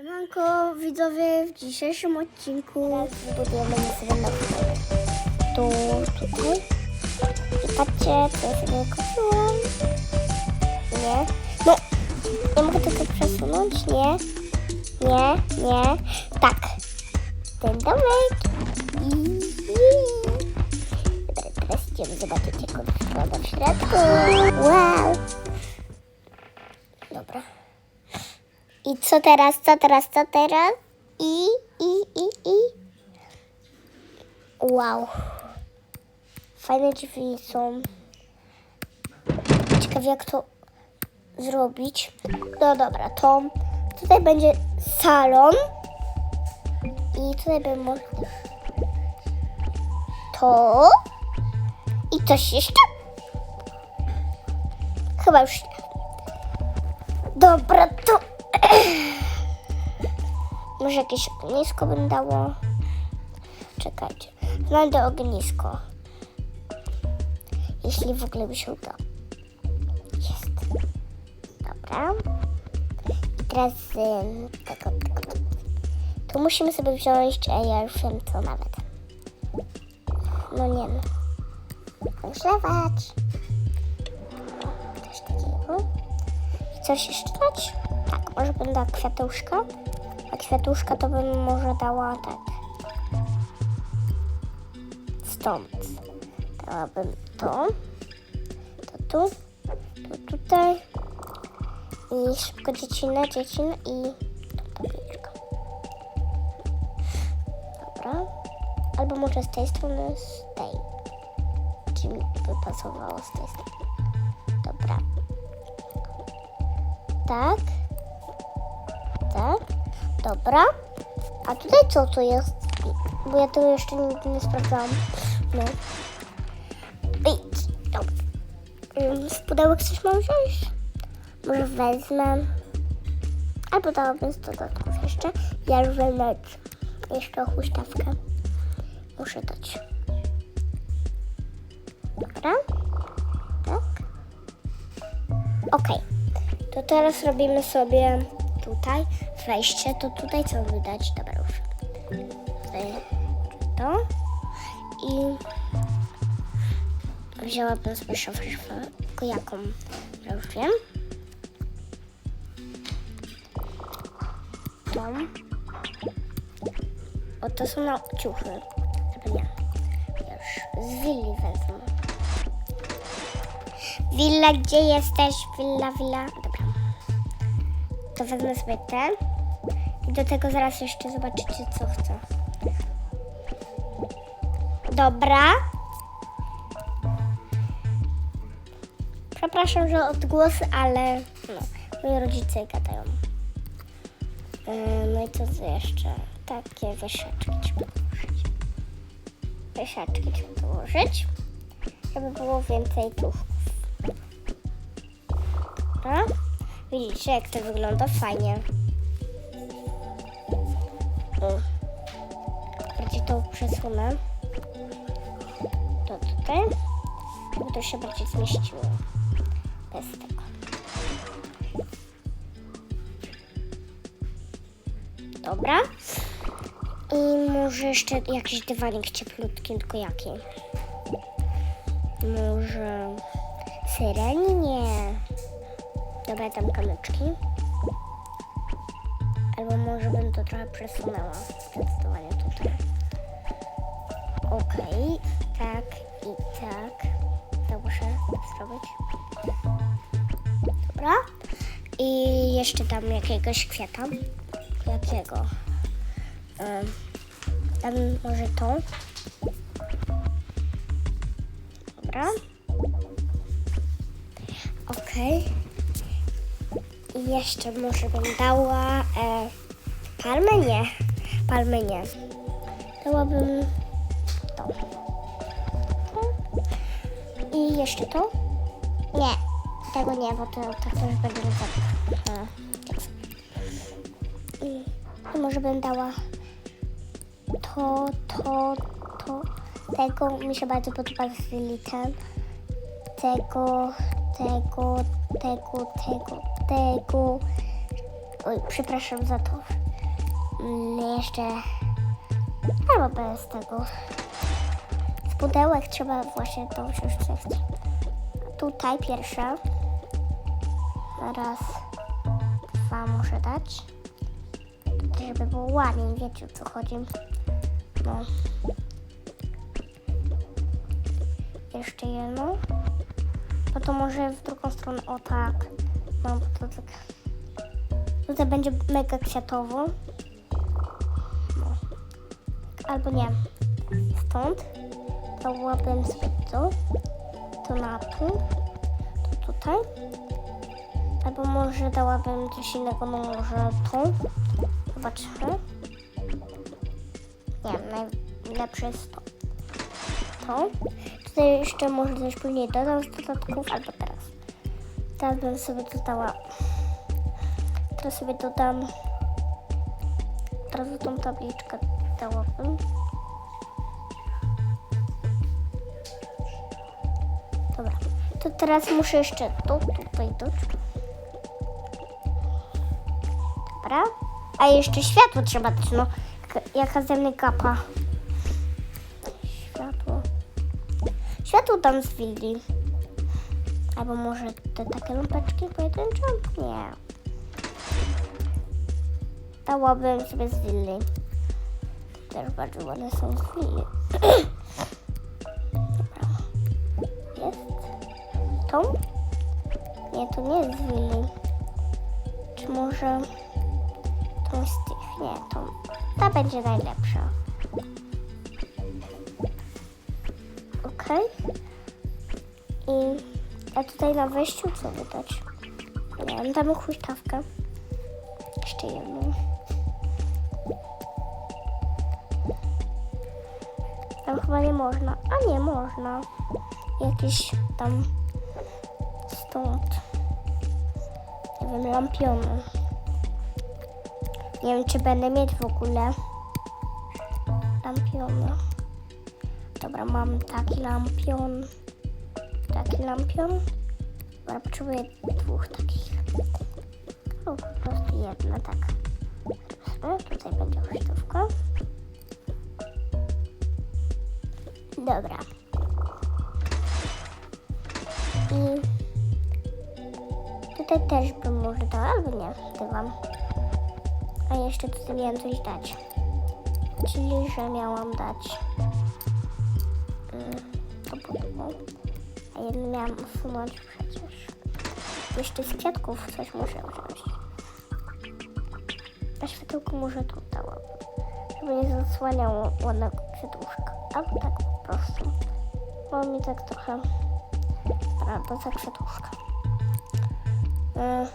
Siemanko widzowie, w dzisiejszym odcinku nowy dom. Tu, tutaj. I patrzcie, co ja sobie kupiłam. Nie. No, nie mogę tego przesunąć, nie. Nie, nie. Tak. Ten domek. I... Dobra, teraz idziemy zobaczyć, jak on wygląda w środku. Wow. Dobra. I co teraz, co teraz, co teraz? I, i, i, i. Wow. Fajne drzwi są. Ciekawe jak to zrobić. No dobra, to tutaj będzie salon. I tutaj będzie można to. I coś jeszcze? Chyba już nie. Dobra, to może jakieś ognisko bym dało. Czekajcie. Znajdę ognisko. Jeśli w ogóle mi się uda. Jest. Dobra. I teraz ym, tego, tego. Tu musimy sobie wziąć, a ja już wiem co nawet. No nie no. Grzewać. Coś takiego. I coś jeszcze dać? Tak, może dała kwiatuszka. A kwiatuszka to bym może dała tak. Stąd. Dałabym to. To tu. To tutaj. I szybko dziecinę, dziecinę i tu tabliczka. Dobra. Albo może z tej strony, z tej. Czy mi by pasowało z tej strony. Dobra. Tak. Dobra. A tutaj co to jest? Bo ja tego jeszcze nigdy nie sprawdzałam. No. I, dobra. Ym, Z pudełek coś mam wziąć? Może wezmę. Albo dałabym z dodatków jeszcze. Ja już wezmę jeszcze huśtawkę. Muszę dać. Dobra. Tak. Okej. To teraz robimy sobie tutaj wejście. To tutaj co wydać? Dobra, już. Tutaj to. I wzięłabym sobie szafę, tylko jaką? Ja już wiem. Tą. O, to są na ciuchy. Albo nie. Już z willi wezmę. Willa, gdzie jesteś? Willa, willa. Dobra. To wezmę sobie ten. Do tego zaraz jeszcze zobaczycie, co chcę. Dobra. Przepraszam, że odgłosy, ale no, moi rodzice gadają. Yy, No i co jeszcze? Takie wieszaczki trzeba dołożyć. Wieszaczki trzeba dołożyć, żeby było więcej tuchów. Dobra. Widzicie, jak to wygląda? Fajnie. Przesunę. To tutaj. Żeby to się bardziej zmieściło. Bez tego. Dobra. I może jeszcze jakiś dywanik cieplutki, tylko jaki? Może syreni? Nie. Dobra, tam kamyczki. Albo może bym to trochę przesunęła. Zdecydowanie tutaj. Okej, tak i tak. To muszę zrobić. Dobra. I jeszcze tam jakiegoś kwiata. Jakiego? Ym, Tam może to. Dobra. Okej. I jeszcze może bym dała e, palmę? Nie. Palmę nie. Dałabym jeszcze to? Nie. Tego nie, bo to tak to już będzie rozwiązane. I, I może bym dała to, to, to. Tego mi się bardzo podoba z litem. Tego, tego, tego, tego, tego. Oj, przepraszam za to. Mm, jeszcze albo bez tego. Z pudełek trzeba właśnie to wziąć coś. Tutaj pierwsze. Raz, dwa muszę dać. Tutaj, żeby było ładniej, wiecie o co chodzi. No. Jeszcze jedno. No to może w drugą stronę, o tak. No bo to tak. Tutaj będzie mega kwiatowo. No. Albo nie. Stąd. Dałabym sobie to. To na tu. To tutaj. Albo może dałabym coś innego, no może to. Zobaczymy. Nie najlepsze jest to. To. Tutaj jeszcze może coś później dodam z dodatków, albo teraz. Teraz bym sobie dodała. Teraz sobie dodam. Teraz tą tabliczkę dałabym. To teraz muszę jeszcze to tutaj dodać. Dobra. A jeszcze światło trzeba dać, no. Jaka ze mnie kapa. Światło. Światło tam z willi. Albo może te takie lampeczki pojedyncze? Nie. Dałabym sobie z willi. Też bardzo ładne są z willi. Willi. Czy może tą z tych? Nie, tą. Ta będzie najlepsza. Okej. I a tutaj na wejściu co wydać? Nie wiem, damy huśtawkę. Jeszcze jedną. Tam chyba nie można. A nie, można. Jakieś tam stąd. Wiem. Nie wiem, czy będę mieć w ogóle lampiony. Dobra, mam taki lampion. Taki lampion. Dobra, potrzebuję dwóch takich. Po prostu jedna, tak. Tutaj będzie huśtówka. Dobra. Też bym może dała, albo nie, dywam. A jeszcze tutaj miałam coś dać. Czyli, że miałam dać mm, to pudło. A jedno miałam usunąć przecież. Jeszcze z kwiatków coś muszę wziąć. Na światełku może tu dałabym. Żeby nie zasłaniało ładnego kwiatuszka. Albo tak po prostu. Bo mi tak trochę... Albo za kwiatuszka. To.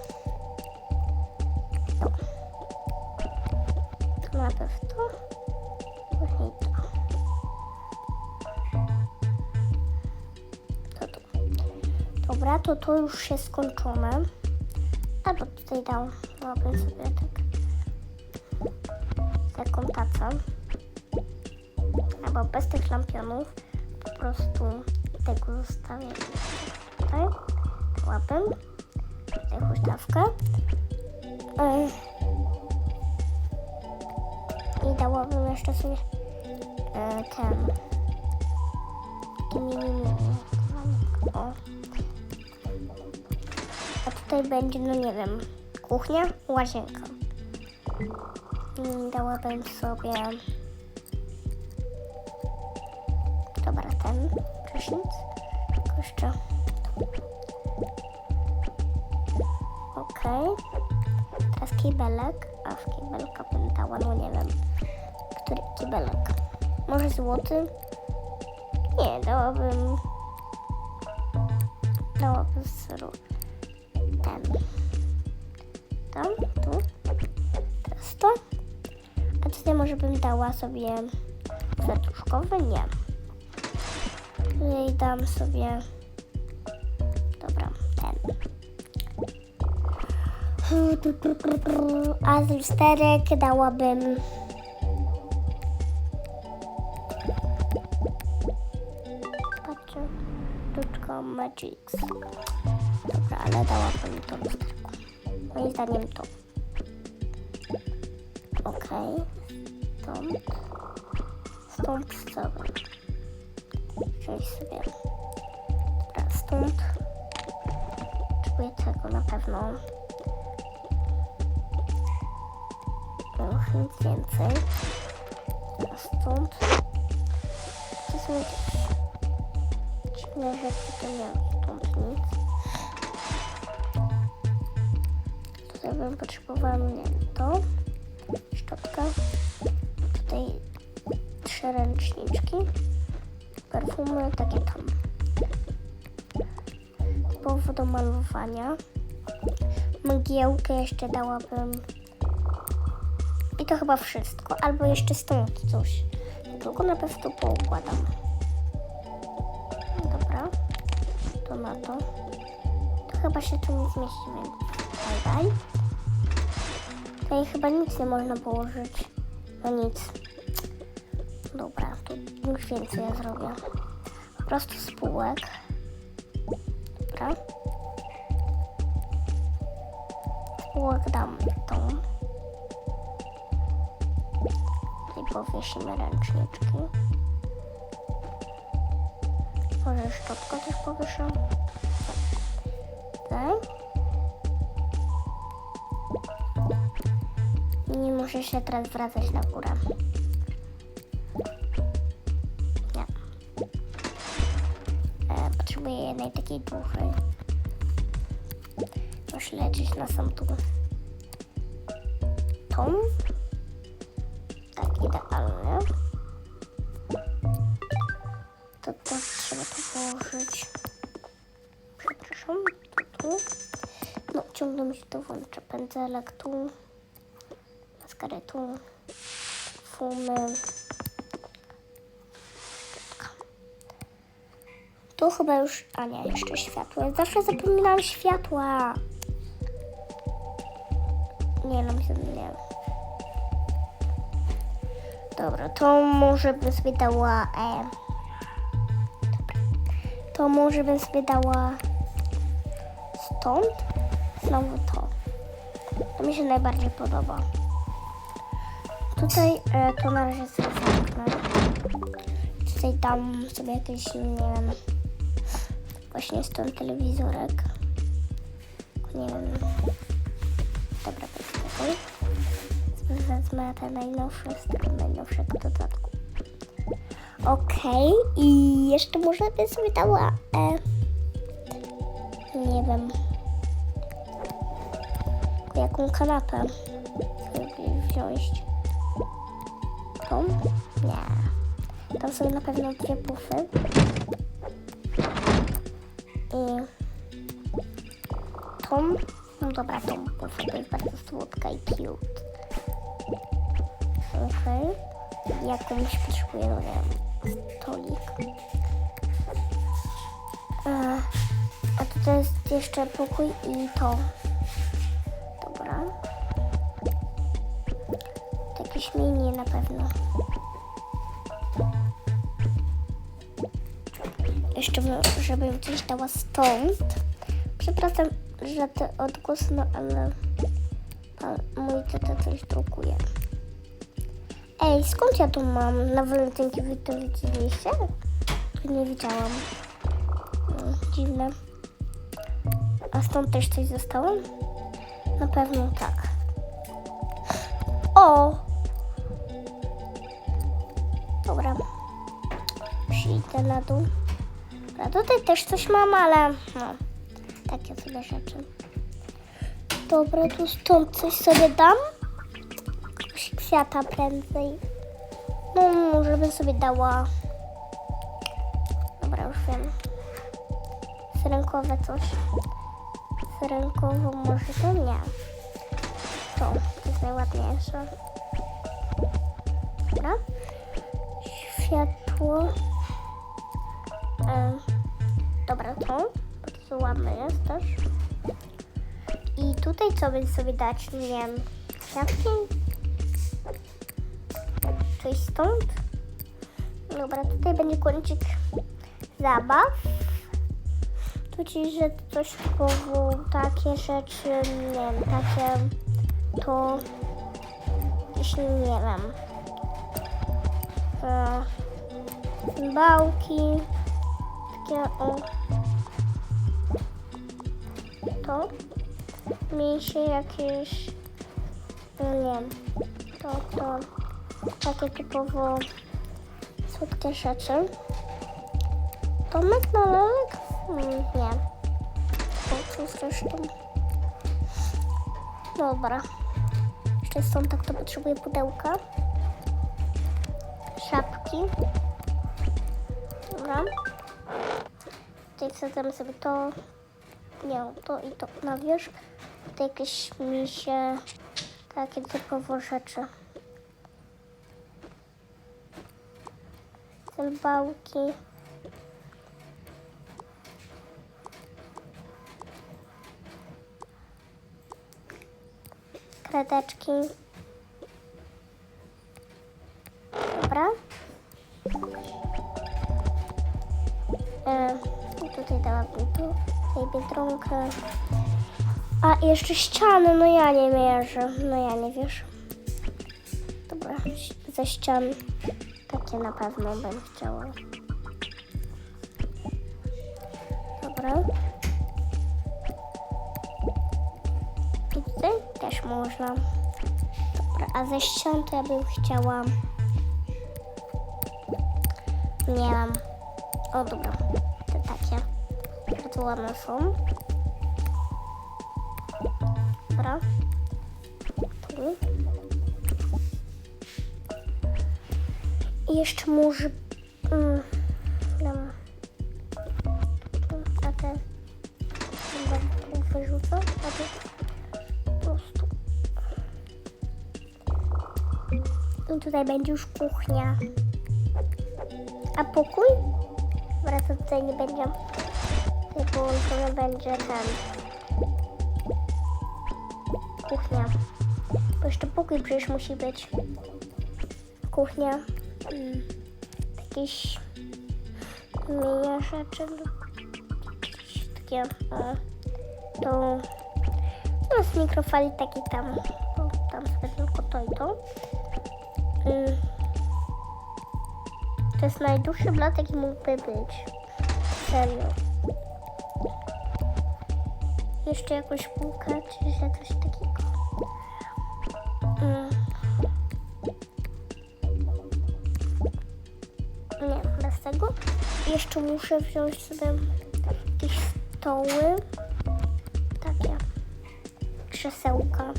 To najpierw to. Później to. To tu. Dobra, to to już jest skończone. Albo tutaj dał, dałabym sobie tak taką tacę. Albo bez tych lampionów. Po prostu tego zostawię tutaj. Dałabym. Tutaj huśtawkę. I dałabym jeszcze sobie e, ten mini mini. O. A tutaj będzie, no nie wiem, kuchnia, łazienka. I dałabym sobie... kibelek. A w kibelka bym dała, no nie wiem. Który kibelek? Może złoty? Nie, dałabym... Dałabym seru. Ten. Tam, tu. Teraz to. A tutaj może bym dała sobie serduszkowy? Nie. Tutaj dam sobie... A z lusterek dałabym... Patrzę. Sztuczka Magix. Dobra, ale dałabym to lusterko. Moim zdaniem to. Okej. Stąd. Stąd sobie. Wziąć sobie. Dobra, stąd. Potrzebuję tego na pewno. Nic więcej. Stąd. To są jakieś dziwne rzeczy, to nie stąd nic. Tutaj bym potrzebowała, nie to. Szczotka. Tutaj trzy ręczniczki. Perfumy takie tam. Typowo do malowania. Mgiełkę jeszcze dałabym. I to chyba wszystko. Albo jeszcze stąd coś. Tylko na pewno poukładam. Dobra. To na to. To chyba się tu nie zmieści, więc bye bye. Tutaj chyba nic nie można położyć. No nic. Dobra, tu już więcej ja zrobię. Po prostu spółek. Dobra. Spółek dam powiesimy ręczniczki. Może szczotkę też powieszę. Tak. Nie muszę się teraz wracać na górę. Nie. E, potrzebuję jednej takiej dużej. Muszę lecieć na sam dół. Tą. Tak, idealnie. To, to trzeba tu położyć. Przepraszam, tu, tu. No, ciągle mi się to włącza. Pędzelek tu. Maskarę tu. Fumy. Tu chyba już... A nie, jeszcze światło. Ja zawsze zapominam światła. Nie, no nie. Dobra, to może bym sobie dała... E. To może bym sobie dała stąd znowu to. To mi się najbardziej podoba. Tutaj e, to na razie sobie zamknę. Tutaj dam sobie jakieś, nie wiem, właśnie stąd telewizorek. Nie wiem. Wezmę te najnowsze z tego najnowszego dodatku. Okej, i jeszcze może bym sobie dała, e, nie wiem, jaką kanapę wziąć. Tą? Nie. Tam są na pewno dwie pufy. I tą, no dobra, tą pufę, to jest bardzo słodka i cute. Okej. Jakąś potrzebuję, no stolik. E, a tutaj jest jeszcze pokój i to. Dobra. Jakieś mini na pewno. Jeszcze bym- żebym coś dała stąd. Przepraszam, że te odgłos, no ale pan, mój tata coś drukuje. Ej, skąd ja to mam? Na walentynki wy to nie widziałam. No, dziwne. A stąd też coś zostało? Na pewno tak. O! Dobra. Przyjdę na dół. A tutaj też coś mam, ale no, takie sobie rzeczy. Dobra, tu stąd coś sobie dam. Kwiata prędzej. No, może bym sobie dała. Dobra, już wiem. Syrenkowe coś. Syrenkowo może to nie. To, to jest najładniejsze. Dobra. Światło. E, dobra, to. Bardzo ładne jest też. I tutaj co by sobie dać? Nie wiem. Kwiatki? Coś stąd? Dobra, tutaj będzie kończyk zabaw. Tu ci, że coś typowo takie rzeczy, nie wiem, takie to jakieś, nie wiem, e, cymbałki, takie o, to, mięsie jakieś, no nie wiem, to, to, takie typowo słodkie rzeczy. Tomek na lalek? Mm, nie. O, co zresztą. Dobra. Jeszcze są tak, to potrzebuję pudełka. Szapki. Dobra. Tutaj wsadzamy sobie to. Nie, to i to na wierzch. Tutaj jakieś misie. Takie typowo rzeczy. Cymbałki. Kredeczki. Dobra. E, tutaj dałabym tu, tutaj biedronkę. A jeszcze ściany, no ja nie mierzę. No ja nie wiesz. Dobra, ze ścian takie na pewno bym chciała. Dobra. I też można. Dobra, a ze ścian to ja bym chciała... Nie wiem. O, dobra. Te takie. Bardzo ładne są. Dobra. Tu. I jeszcze może... Mm, a te... Chyba wyrzucę, a prostu. I tutaj będzie już kuchnia. A pokój? Wraca tutaj nie będzie. Tutaj połączony będzie ten. Kuchnia. Bo jeszcze pokój przecież musi być. Kuchnia. Mm. Jakieś mini rzeczy. no. Jakieś Takie. O, to. No z mikrofali taki tam. O, tam sobie tylko to i to. Mm. To jest najdłuższy blat, jaki mógłby być. Serio. Jeszcze jakąś półkę, czy coś takiego. Jeszcze muszę wziąć sobie jakieś stoły. Takie. Krzesełka.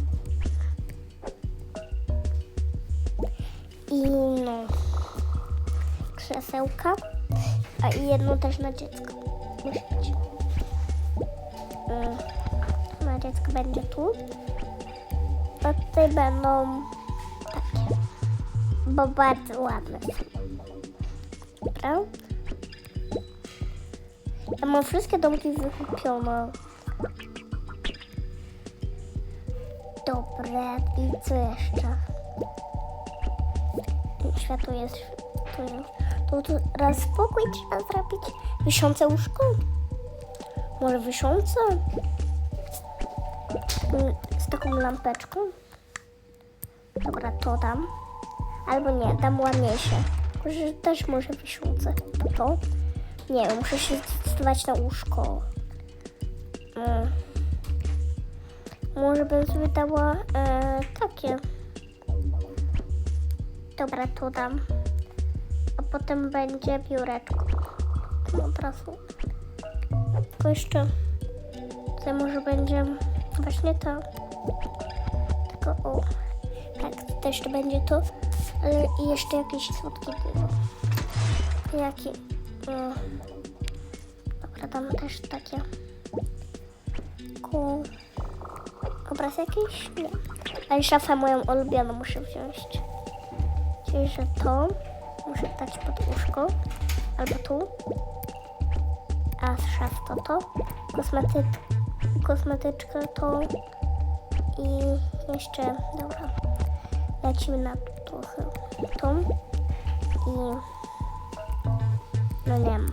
I no krzesełka, a i jedno też na dziecko. Musi być. Mm, Na dziecko będzie tu. A tutaj będą takie, bo bardzo ładne są. Dobra? Ja mam wszystkie domki wykupione. Dobre, i co jeszcze? Światło jest tu. To tu raz spokój trzeba zrobić. Wiszące łóżko? Może wiszące? Z taką lampeczką? Dobra, to dam. Albo nie, dam ładniejsze. Może też może wiszące. To to? Nie muszę się zdecydować na łóżko. Mm. Może bym sobie dała e, takie. Dobra, to dam. A potem będzie biureczko. No, Od razu. Tylko jeszcze tutaj może będzie właśnie to. Tylko o. Tak, to jeszcze będzie to. Ale jeszcze jakiś słodki piwo. Jaki? No. Dobra, dam też takie. Ku. Obraz jakiś? Nie. Ale szafę moją ulubioną muszę wziąć. Czyli, że to muszę dać pod łóżko. Albo tu. A szaf to to. Kosmety, kosmetyczka to. I jeszcze, dobra. Lecimy na trochę tą. I no nie wiem.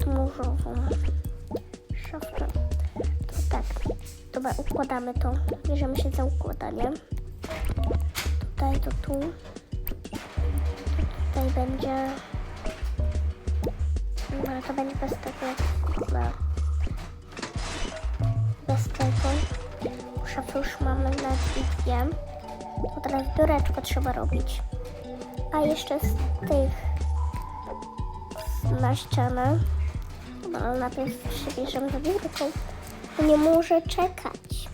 Tu różową szafkę. To tak. Dobra, układamy to. Bierzemy się za układanie. tutaj, to tu. Tutaj będzie... Dobra, to będzie bez tego, na... Bez tego. Szafy już mamy na dwie. To teraz biureczko trzeba robić. A jeszcze z tych na ścianę. No, ale najpierw przybierzemy do biurko. Bo nie może czekać.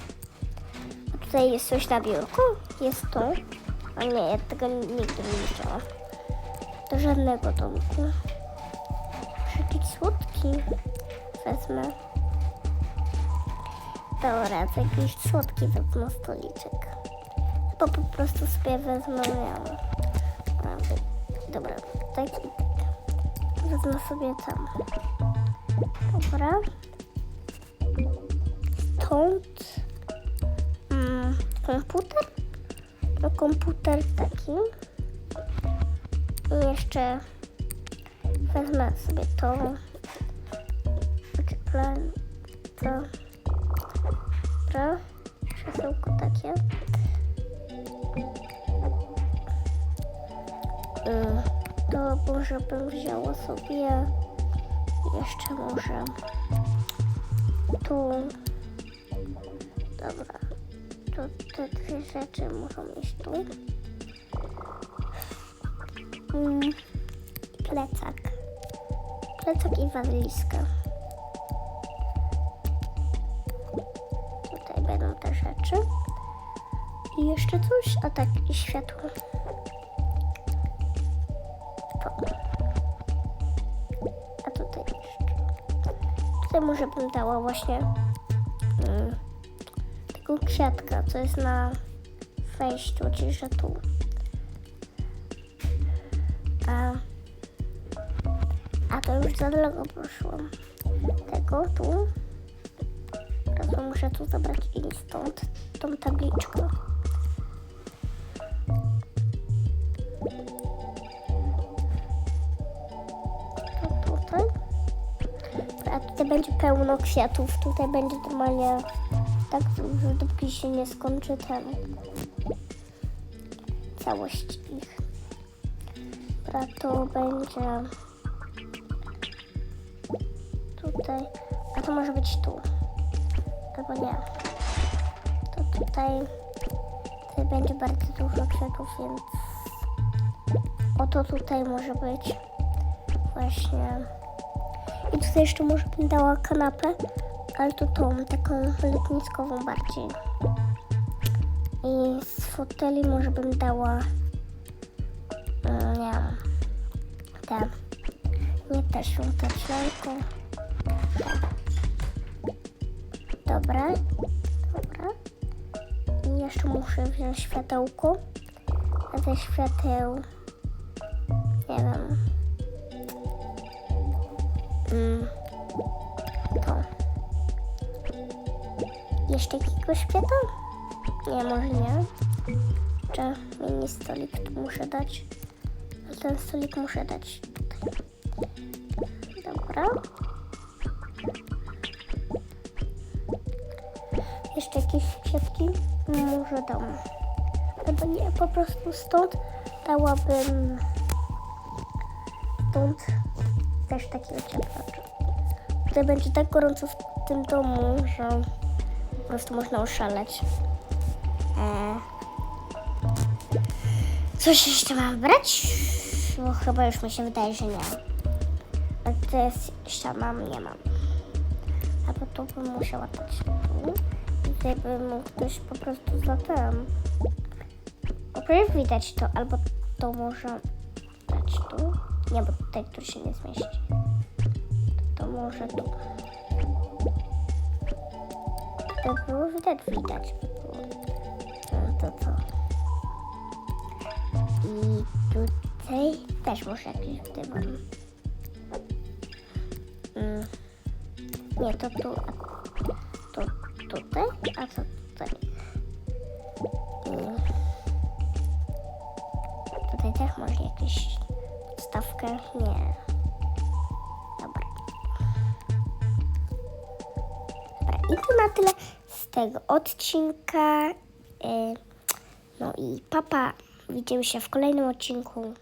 A tutaj jest coś na biurku? Jest to? A nie, ja tego nigdy nie widziałam. Do żadnego domku. Jakiś słodki wezmę. Dobra, to jakiś słodki wezmę stoliczek. Bo po prostu sobie wezmę ja. Dobra, tak. Wezmę sobie tam. Dobra. Stąd mm, komputer. No komputer taki. I jeszcze wezmę sobie to. Znaczy plan. To. Dobra. Krzesełko takie. Y, To może bym wzięła sobie jeszcze może tu. Dobra. To te dwie rzeczy muszą iść tu. Mm, Plecak. Plecak i walizka. Tutaj będą te rzeczy. I jeszcze coś? A tak, i światło. Tutaj może bym dała właśnie mm, taką kwiatka, co jest na wejściu, czyli że tu. A, a to już za długo poszłam. Tego tu. Teraz muszę tu zabrać i stąd tą tabliczkę. Będzie pełno kwiatów. Tutaj będzie normalnie tak, że dopóki się nie skończy ten całość ich. Dobra, to będzie tutaj. A to może być tu. Albo nie. To tutaj. Tutaj będzie bardzo dużo kwiatów, więc oto tutaj może być właśnie. Tutaj jeszcze może bym dała kanapę, ale to tą, taką letniskową bardziej. I z foteli może bym dała, mm, nie wiem, te, nie te świąteczne, tylko. Dobra, dobra. I jeszcze muszę wziąć światełko, a te świateł, Świata? Nie, może nie. Czy mini stolik tu muszę dać? Ten stolik muszę dać. Dobra. Jeszcze jakieś kwiatki? Może dam. Albo nie, po prostu stąd dałabym stąd też takiego ciepłacza. Tutaj będzie tak gorąco w tym domu, że prostu można oszaleć. Eee. Coś jeszcze mam brać? Bo chyba już mi się wydaje, że nie. A to jest jeszcze mam, nie mam. Albo to bym musiała dać tu. I tutaj bym mógł po prostu za tym. Widać to, albo to może dać tu. Nie, bo tutaj tu się nie zmieści. To może tu. To było widać, widać. by. No to co? I tutaj też może jakiś dywan. Mm. Nie, to tu, to tutaj, a co tutaj? Mm. Tutaj też może jakieś stawkę? Nie. Tego odcinka. Yy, No i papa. widzimy się w kolejnym odcinku.